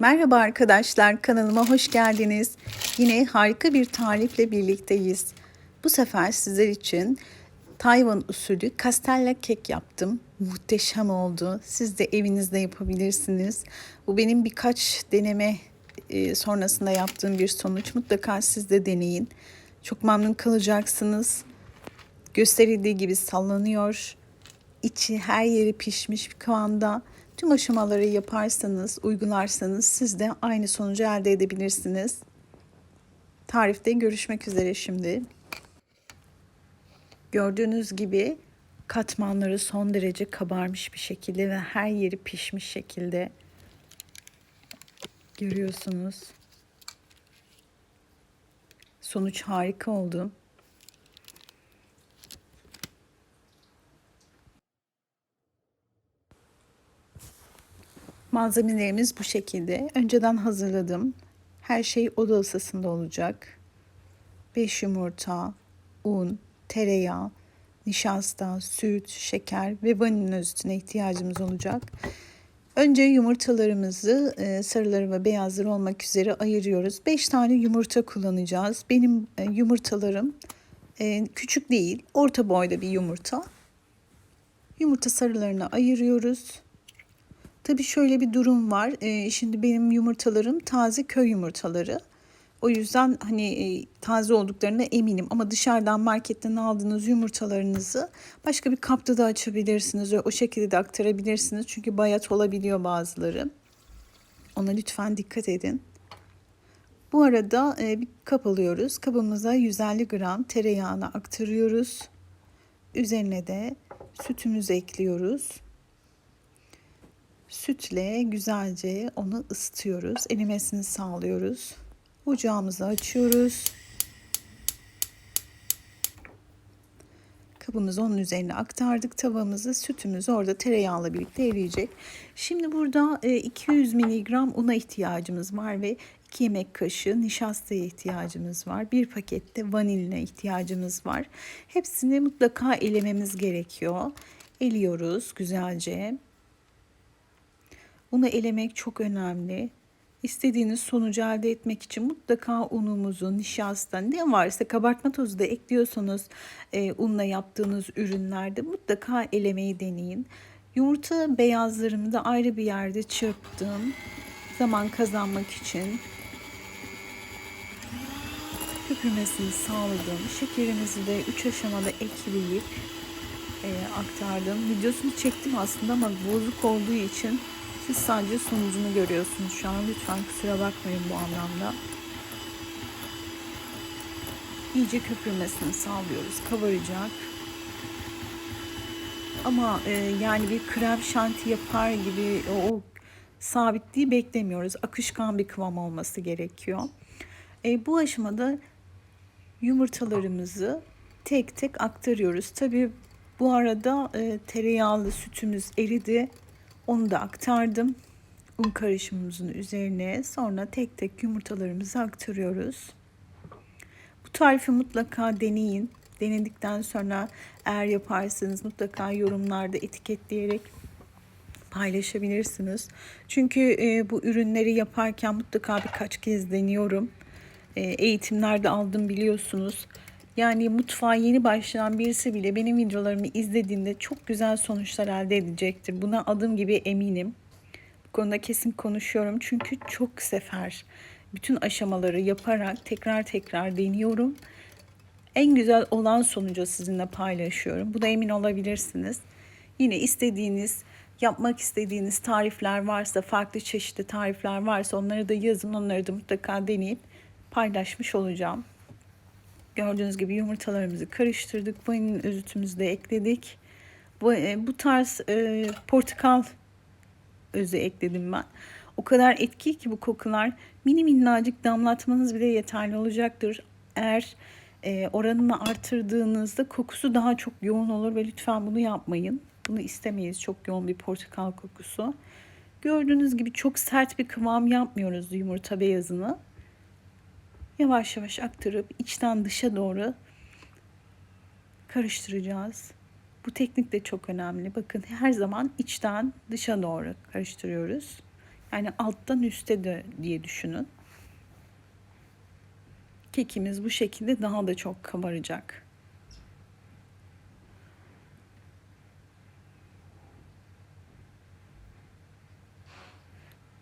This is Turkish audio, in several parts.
Merhaba arkadaşlar kanalıma hoş geldiniz. Yine harika bir tarifle birlikteyiz. Bu sefer sizler için Tayvan usulü kastella kek yaptım. Muhteşem oldu. Siz de evinizde yapabilirsiniz. Bu benim birkaç deneme e, sonrasında yaptığım bir sonuç. Mutlaka siz de deneyin. Çok memnun kalacaksınız. Gösterildiği gibi sallanıyor. İçi her yeri pişmiş bir kıvamda. Tüm aşamaları yaparsanız, uygularsanız siz de aynı sonucu elde edebilirsiniz. Tarifte görüşmek üzere şimdi. Gördüğünüz gibi katmanları son derece kabarmış bir şekilde ve her yeri pişmiş şekilde görüyorsunuz. Sonuç harika oldu. Malzemelerimiz bu şekilde. Önceden hazırladım. Her şey oda ısısında olacak. 5 yumurta, un, tereyağı, nişasta, süt, şeker ve vanilin özütüne ihtiyacımız olacak. Önce yumurtalarımızı e, sarıları ve beyazları olmak üzere ayırıyoruz. 5 tane yumurta kullanacağız. Benim e, yumurtalarım e, küçük değil, orta boyda bir yumurta. Yumurta sarılarını ayırıyoruz. Tabii şöyle bir durum var. Ee, şimdi benim yumurtalarım taze köy yumurtaları. O yüzden hani e, taze olduklarına eminim ama dışarıdan marketten aldığınız yumurtalarınızı başka bir kapta da açabilirsiniz o şekilde de aktarabilirsiniz. Çünkü bayat olabiliyor bazıları. Ona lütfen dikkat edin. Bu arada e, bir kap alıyoruz. Kabımıza 150 gram tereyağını aktarıyoruz. Üzerine de sütümüzü ekliyoruz. Sütle güzelce onu ısıtıyoruz. Erimesini sağlıyoruz. Ocağımızı açıyoruz. Kabımızı onun üzerine aktardık. Tavamızı, sütümüz orada tereyağla birlikte eriyecek. Şimdi burada 200 mg una ihtiyacımız var ve 2 yemek kaşığı nişastaya ihtiyacımız var. Bir pakette vanilina ihtiyacımız var. Hepsini mutlaka elememiz gerekiyor. Eliyoruz güzelce. Unu elemek çok önemli. İstediğiniz sonucu elde etmek için mutlaka unumuzu, nişasta ne varsa kabartma tozu da ekliyorsanız e, unla yaptığınız ürünlerde mutlaka elemeyi deneyin. Yumurta beyazlarımı da ayrı bir yerde çırptım. Zaman kazanmak için. Köpürmesini sağladım. Şekerimizi de 3 aşamada ekleyip e, aktardım. Videosunu çektim aslında ama bozuk olduğu için siz sadece sonucunu görüyorsunuz şu an. Lütfen kusura bakmayın bu anlamda. İyice köpürmesini sağlıyoruz. Kabaracak. Ama e, yani bir krem şanti yapar gibi o, o sabitliği beklemiyoruz. Akışkan bir kıvam olması gerekiyor. E, bu aşamada yumurtalarımızı tek tek aktarıyoruz. Tabii bu arada e, tereyağlı sütümüz eridi. Onu da aktardım. Un karışımımızın üzerine sonra tek tek yumurtalarımızı aktarıyoruz. Bu tarifi mutlaka deneyin. Denedikten sonra eğer yaparsanız mutlaka yorumlarda etiketleyerek paylaşabilirsiniz. Çünkü e, bu ürünleri yaparken mutlaka birkaç kez deniyorum. E, eğitimlerde aldım biliyorsunuz. Yani mutfağa yeni başlayan birisi bile benim videolarımı izlediğinde çok güzel sonuçlar elde edecektir. Buna adım gibi eminim. Bu konuda kesin konuşuyorum çünkü çok sefer bütün aşamaları yaparak tekrar tekrar deniyorum. En güzel olan sonucu sizinle paylaşıyorum. Bu da emin olabilirsiniz. Yine istediğiniz, yapmak istediğiniz tarifler varsa, farklı çeşitli tarifler varsa onları da yazın. Onları da mutlaka deneyip paylaşmış olacağım. Gördüğünüz gibi yumurtalarımızı karıştırdık. Vanilin özütümüzü de ekledik. Bu, e, bu tarz e, portakal özü ekledim ben. O kadar etkili ki bu kokular. Mini minnacık damlatmanız bile yeterli olacaktır. Eğer e, oranını artırdığınızda kokusu daha çok yoğun olur ve lütfen bunu yapmayın. Bunu istemeyiz çok yoğun bir portakal kokusu. Gördüğünüz gibi çok sert bir kıvam yapmıyoruz yumurta beyazını yavaş yavaş aktarıp içten dışa doğru karıştıracağız. Bu teknik de çok önemli. Bakın her zaman içten dışa doğru karıştırıyoruz. Yani alttan üste de diye düşünün. Kekimiz bu şekilde daha da çok kabaracak.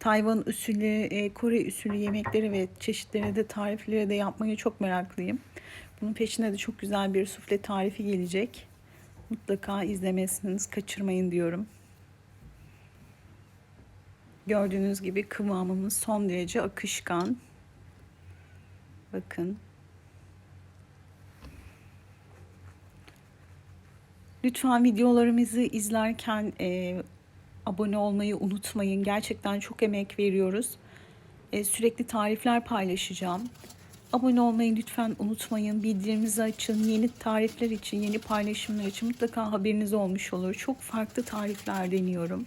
Tayvan usulü, e, Kore usulü yemekleri ve çeşitleri de tarifleri de yapmayı çok meraklıyım. Bunun peşine de çok güzel bir sufle tarifi gelecek. Mutlaka izlemesiniz, kaçırmayın diyorum. Gördüğünüz gibi kıvamımız son derece akışkan. Bakın. Lütfen videolarımızı izlerken e, abone olmayı unutmayın. Gerçekten çok emek veriyoruz. E, sürekli tarifler paylaşacağım. Abone olmayı lütfen unutmayın. Bildirimimizi açın. Yeni tarifler için, yeni paylaşımlar için mutlaka haberiniz olmuş olur. Çok farklı tarifler deniyorum.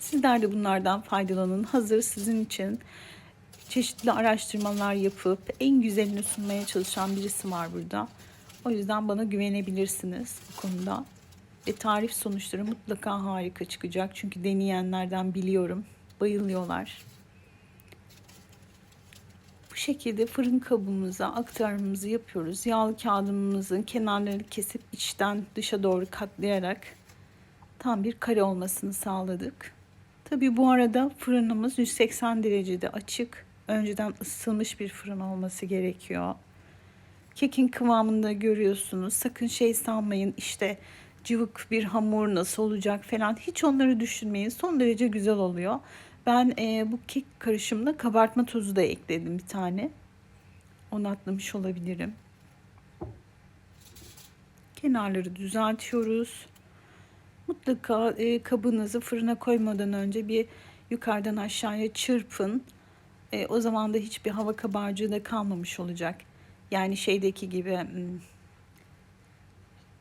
Sizler de bunlardan faydalanın. Hazır sizin için çeşitli araştırmalar yapıp en güzelini sunmaya çalışan birisi var burada. O yüzden bana güvenebilirsiniz bu konuda. Ve tarif sonuçları mutlaka harika çıkacak. Çünkü deneyenlerden biliyorum. Bayılıyorlar. Bu şekilde fırın kabımıza aktarımımızı yapıyoruz. Yağlı kağıdımızın kenarlarını kesip içten dışa doğru katlayarak tam bir kare olmasını sağladık. Tabi bu arada fırınımız 180 derecede açık. Önceden ısıtılmış bir fırın olması gerekiyor. Kekin kıvamında görüyorsunuz. Sakın şey sanmayın işte cıvık bir hamur nasıl olacak falan. Hiç onları düşünmeyin. Son derece güzel oluyor. Ben e, bu kek karışımına kabartma tozu da ekledim bir tane. Onu atlamış olabilirim. Kenarları düzeltiyoruz. Mutlaka e, kabınızı fırına koymadan önce bir yukarıdan aşağıya çırpın. E, o zaman da hiçbir hava kabarcığı da kalmamış olacak. Yani şeydeki gibi hmm,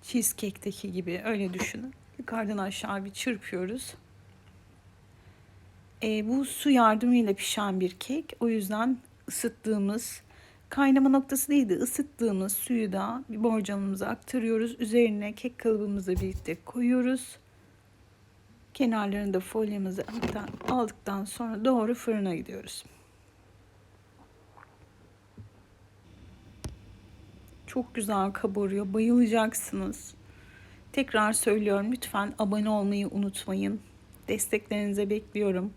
cheesecake'teki gibi öyle düşünün. Yukarıdan aşağı bir çırpıyoruz. E, bu su yardımıyla pişen bir kek. O yüzden ısıttığımız kaynama noktası değil de ısıttığımız suyu da bir borcamımıza aktarıyoruz. Üzerine kek kalıbımızı birlikte koyuyoruz. Kenarlarını da folyamızı aldıktan sonra doğru fırına gidiyoruz. Çok güzel kabarıyor. Bayılacaksınız. Tekrar söylüyorum lütfen abone olmayı unutmayın. Desteklerinize bekliyorum.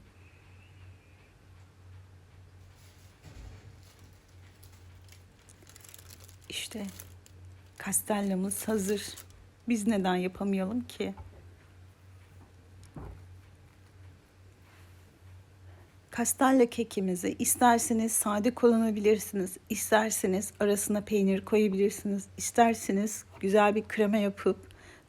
İşte kastellamız hazır. Biz neden yapamayalım ki? Kastalla kekimizi isterseniz sade kullanabilirsiniz. isterseniz arasına peynir koyabilirsiniz. isterseniz güzel bir krema yapıp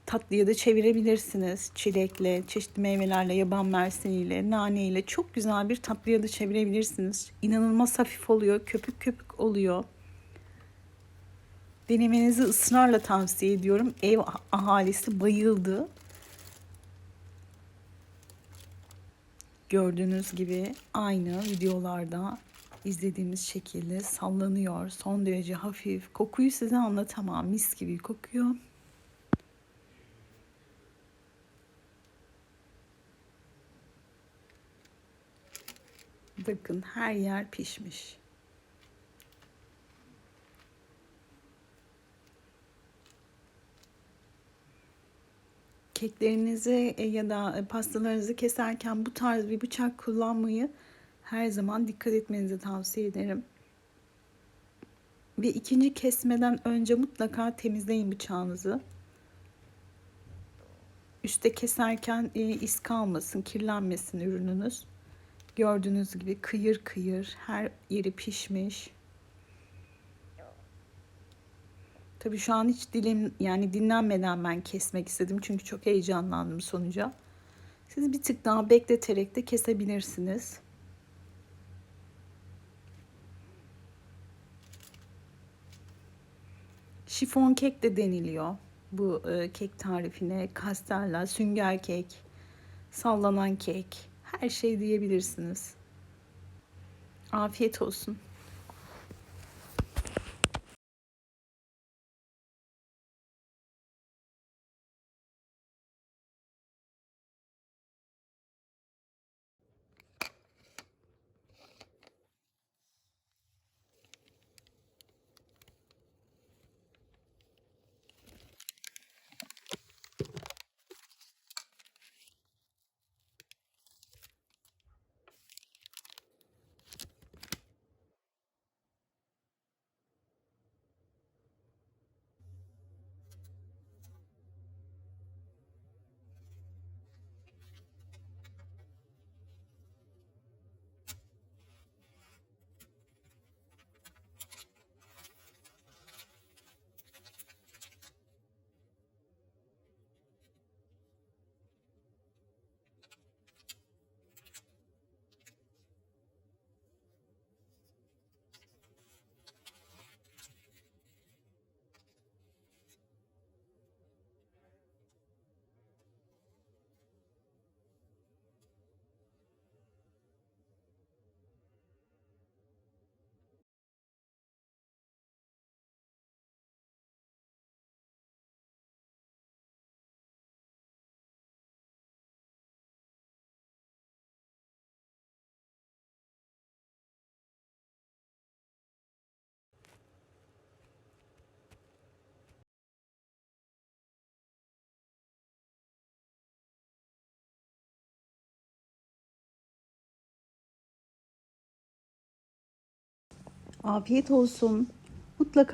tatlıya da çevirebilirsiniz. Çilekle, çeşitli meyvelerle, yaban mersiniyle, naneyle çok güzel bir tatlıya da çevirebilirsiniz. İnanılmaz hafif oluyor, köpük köpük oluyor. Denemenizi ısrarla tavsiye ediyorum. Ev ahalisi bayıldı. Gördüğünüz gibi aynı videolarda izlediğimiz şekilde sallanıyor. Son derece hafif. Kokuyu size anlatamam. Mis gibi kokuyor. Bakın her yer pişmiş. Keklerinizi e, ya da pastalarınızı keserken bu tarz bir bıçak kullanmayı her zaman dikkat etmenizi tavsiye ederim. Ve ikinci kesmeden önce mutlaka temizleyin bıçağınızı. Üste keserken e, iz kalmasın, kirlenmesin ürününüz. Gördüğünüz gibi kıyır kıyır her yeri pişmiş. Tabii şu an hiç dilim yani dinlenmeden ben kesmek istedim. Çünkü çok heyecanlandım sonuca. Siz bir tık daha bekleterek de kesebilirsiniz. Şifon kek de deniliyor bu e, kek tarifine. Kastella, sünger kek, sallanan kek, her şey diyebilirsiniz. Afiyet olsun. Afiyet olsun.